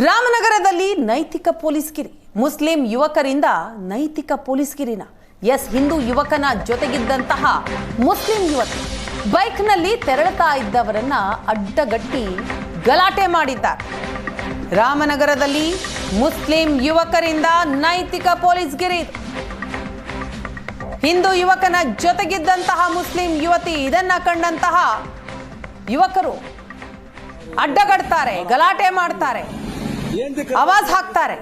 ರಾಮನಗರದಲ್ಲಿ ನೈತಿಕ ಪೊಲೀಸ್ ಗಿರಿ ಮುಸ್ಲಿಂ ಯುವಕರಿಂದ ನೈತಿಕ ಪೊಲೀಸ್ ಗಿರಿನ ಎಸ್, ಹಿಂದೂ ಯುವಕನ ಜೊತೆಗಿದ್ದಂತಹ ಮುಸ್ಲಿಂ ಯುವತಿ. ಬೈಕ್ನಲ್ಲಿ ತೆರಳುತ್ತಾ ಇದ್ದವರನ್ನ ಅಡ್ಡಗಟ್ಟಿ ಗಲಾಟೆ ಮಾಡಿದ್ದಾರೆ. ರಾಮನಗರದಲ್ಲಿ ಮುಸ್ಲಿಂ ಯುವಕರಿಂದ ನೈತಿಕ ಪೊಲೀಸ್ ಗಿರಿ ಹಿಂದೂ ಯುವಕನ ಜೊತೆಗಿದ್ದಂತಹ ಮುಸ್ಲಿಂ ಯುವತಿ ಇದನ್ನ ಕಂಡಂತಹ ಯುವಕರು ಅಡ್ಡಗಡ್ತಾರೆ, ಗಲಾಟೆ ಮಾಡ್ತಾರೆ. ಆವಾಜ್ ಹಾಕ್ತಾರೆ.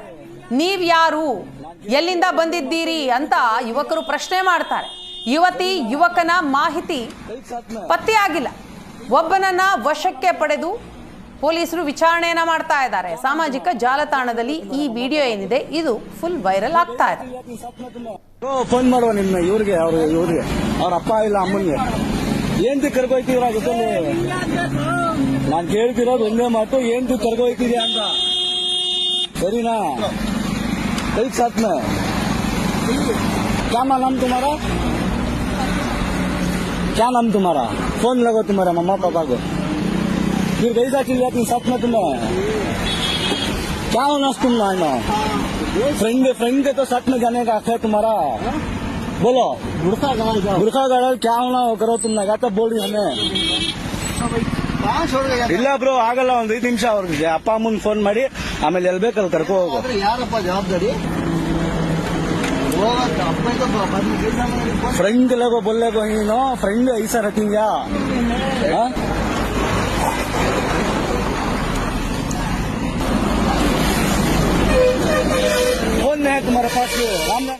ನೀವ್ ಯಾರು? ಎಲ್ಲಿಂದ ಬಂದಿದ್ದೀರಿ ಅಂತ ಯುವಕರು ಪ್ರಶ್ನೆ ಮಾಡ್ತಾರೆ. ಯುವತಿ, ಯುವಕನ ಮಾಹಿತಿ ಪತ್ತೆಯಾಗಿಲ್ಲ ಒಬ್ಬನನ್ನ ವಶಕ್ಕೆ ಪಡೆದು ಪೊಲೀಸರು ವಿಚಾರಣೆಯನ್ನ ಮಾಡ್ತಾ ಇದ್ದಾರೆ. ಸಾಮಾಜಿಕ ಜಾಲತಾಣದಲ್ಲಿ ಈ ವಿಡಿಯೋ ಏನಿದೆ, ಇದು ಫುಲ್ ವೈರಲ್ ಆಗ್ತಾ ಇದೆ. ಫೋನ್ ಮಾಡುವ ನಿಮ್ಮ ಇವ್ರಿಗೆ, ಅವ್ರ ಇವ್ರಿಗೆ, ಅವ್ರ ಅಪ್ಪ ಇಲ್ಲ ಅಮ್ಮನಿಗೆ. ಏನ್ ಜೊತೆ ನಾನ್ ಕೇಳ್ತಿರೋದು ಒಂದೇ ಮಾತು ಏನ್ ಕರ್ಕೊಯ್ತಿದ್ಯಾ ಅಂತ. करी ना। एक साथ में। क्या नाम तुम्हारा? क्या नाम तुम्हारा? फ़ोन लगो तुम्हारा मम्मा पापा को। फिर गई था चिल्ला तुम साथ में तुम्हें। क्या होना तुम ना ना फ्रेंड फ्रेंड के तो साथ में जाने का है तुम्हारा। बोलो। गुड़खा गुड़खा गढ़ क्या होना करो तुम ना क्या तो बोल रही हमें ಇಲ್ಲ ಬ್ರೋ ಆಗಲ್ಲ ಒಂದ್ ಐದು ನಿಮಿಷ ಅವ್ರಿಗೆ ಅಪ್ಪ ಅಮ್ಮನ್ ಫೋನ್ ಮಾಡಿ ಆಮೇಲೆ ಎಲ್ಲಿ ಬೇಕಲ್ಲಿ ಕರ್ಕೊ ಹೋಗು ಯಾರಪ್ಪ ಜವಾಬ್ದಾರಿ ಫ್ರೆಂಡ್ ಲಗೋ ಬೊಲ್ಲೆಗೋ ನೀನು ಫ್ರೆಂಡ್ ಐಸರ್ ಹತ್ತಿಂಗ ಫೋನ್ ಯಾಕೆ ಮರ ಪಾಸ್ ರಾಮನಾಥ್